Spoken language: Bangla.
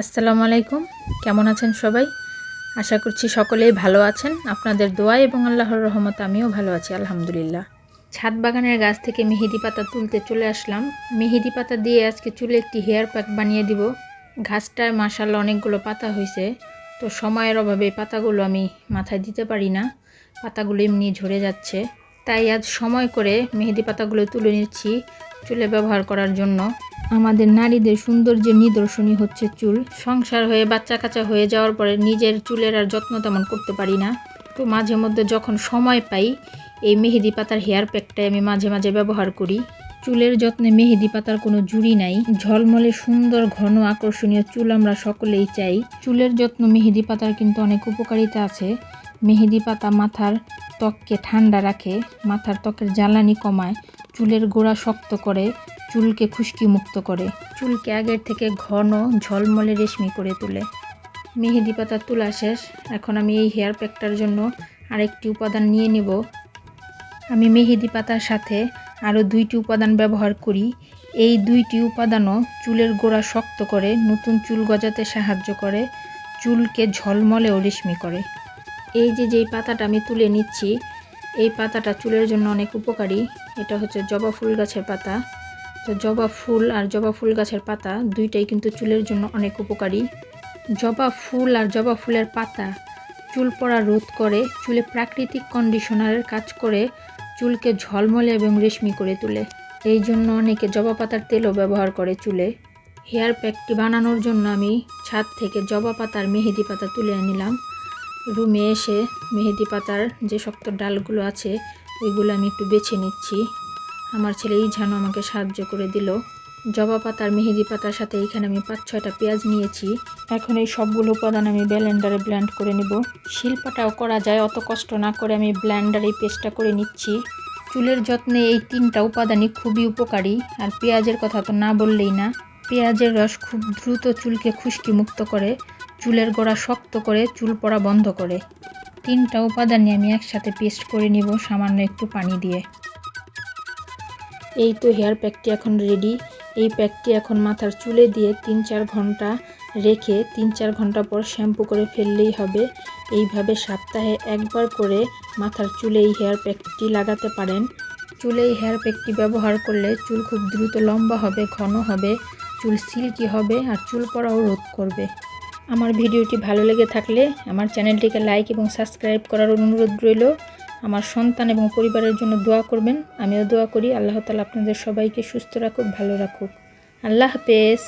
আসসালামু আলাইকুম। কেমন আছেন সবাই? আশা করছি সকলেই ভালো আছেন। আপনাদের দোয়া এবং আল্লাহর রহমত আমিও ভালো আছি, আলহামদুলিল্লাহ। ছাদ বাগানের গাছ থেকে মেহেদি পাতা তুলতে চলে আসলাম। মেহেদি পাতা দিয়ে আজকে চুলে একটি হেয়ার প্যাক বানিয়ে দিব। ঘাসটায় মাসাল্লাহ অনেকগুলো পাতা হয়েছে তো সময়ের অভাবে পাতাগুলো আমি মাথায় দিতে পারি না। পাতাগুলো এমনি ঝরে যাচ্ছে। তাই আজ সময় করে মেহেদি পাতাগুলো তুলে নিচ্ছি চুলে ব্যবহার করার জন্য। আমাদের নারীদের সৌন্দর্যের নিদর্শনই হচ্ছে চুল। সংসার হয়ে বাচ্চা কাচ্চা হয়ে যাওয়ার পরে নিজের চুলের আর যত্ন তেমন করতে পারি না। তো মাঝে মধ্যে যখন সময় পাই, এই মেহেদি পাতার হেয়ার প্যাকটাই আমি মাঝে মাঝে ব্যবহার করি। চুলের যত্নে মেহেদি পাতার কোনো জুড়ি নাই। ঝলমলে সুন্দর ঘন আকর্ষণীয় চুল আমরা সকলেই চাই। চুলের যত্ন মেহেদি পাতার কিন্তু অনেক উপকারিতা আছে। মেহেদি পাতা মাথার ত্বককে ঠান্ডা রাখে, মাথার ত্বকের জ্বালানি কমায় চুলের গোড়া শক্ত করে, চুলকে খুশকি মুক্ত করে। চুলকে আগের থেকে ঘন, ঝলমলে রেশমি করে তোলে। মেহেদি পাতা তোলা শেষ। এখন আমি এই হেয়ার প্যাকটার জন্য আরেকটি উপাদান নিয়ে নেব। আমি মেহেদি পাতার সাথে আরও দুইটি উপাদান ব্যবহার করি। এই দুইটি উপাদানও চুলের গোড়া শক্ত করে নতুন চুল গজাতে সাহায্য করে, চুলকে ঝলমলে ও রেশমি করে। এই যে যেই পাতাটা আমি তুলে নিচ্ছি এই পাতাটা চুলের জন্য অনেক উপকারী। এটা হচ্ছে জবা ফুল গাছের পাতা। তো জবা ফুল আর জবা ফুল গাছের পাতা দুইটাই কিন্তু চুলের জন্য অনেক উপকারী। জবা ফুল আর জবা ফুলের পাতা চুল পড়া রোধ করে, চুলে প্রাকৃতিক কন্ডিশনারের কাজ করে, চুলকে ঝলমলে এবং রেশমি করে তোলে। এই জন্য অনেকে জবা পাতার তেলও ব্যবহার করে চুলে। হেয়ার প্যাকটি বানানোর জন্য আমি ছাদ থেকে জবা পাতার মেহেদি পাতা তুলে আনিলাম। রুমে এসে মেহেদি পাতার যে শক্ত ডালগুলো আছে, ওইগুলো আমি একটু বেছে নিচ্ছি। আমার ছেলে এই ঝানো আমাকে সাহায্য করে দিল। জবা পাতার মেহেদি পাতার সাথে এখানে আমি পাঁচ, ছয়টা পেঁয়াজ নিয়েছি। এখন এই সবগুলো উপাদান আমি ব্লেন্ডারে ব্ল্যান্ড করে নেব। শিল্পাটাও করা যায়, অত কষ্ট না করে আমি ব্লেন্ডারে এই পেস্টটা করে নিচ্ছি। চুলের যত্নে এই তিনটা উপাদানই খুবই উপকারী, আর পেঁয়াজের কথা তো না বললেই না। পেঁয়াজের রস খুব দ্রুত চুলকে খুশকি মুক্ত করে চুলের গোড়া শক্ত করে চুল পড়া বন্ধ করে। তিনটা উপাদানই আমি একসাথে পেস্ট করে নিব সামান্য একটু পানি দিয়ে। এই তো হেয়ার প্যাকটি এখন রেডি। এই প্যাকটি এখন মাথার চুলে দিয়ে তিন চার ঘণ্টা রেখে তিন চার ঘণ্টা পর শ্যাম্পু করে ফেললেই হবে। এইভাবে সপ্তাহে একবার করে মাথার চুলে এই হেয়ার প্যাকটি লাগাতে পারেন। চুলে এই হেয়ার প্যাকটি ব্যবহার করলে চুল খুব দ্রুত লম্বা হবে, ঘন হবে, চুল সিল্কি হবে আর চুল পড়াও রোধ করবে। আমার ভিডিওটি ভালো লেগে থাকলে আমার চ্যানেলটিকে লাইক এবং সাবস্ক্রাইব করার অনুরোধ রইল। আমার সন্তান এবং পরিবারের জন্য দোয়া করবেন। আমিও দোয়া করি। আল্লাহ তালা আপনাদের সবাইকে সুস্থ রাখুক, ভালো রাখুক। আল্লাহ হাফেজ।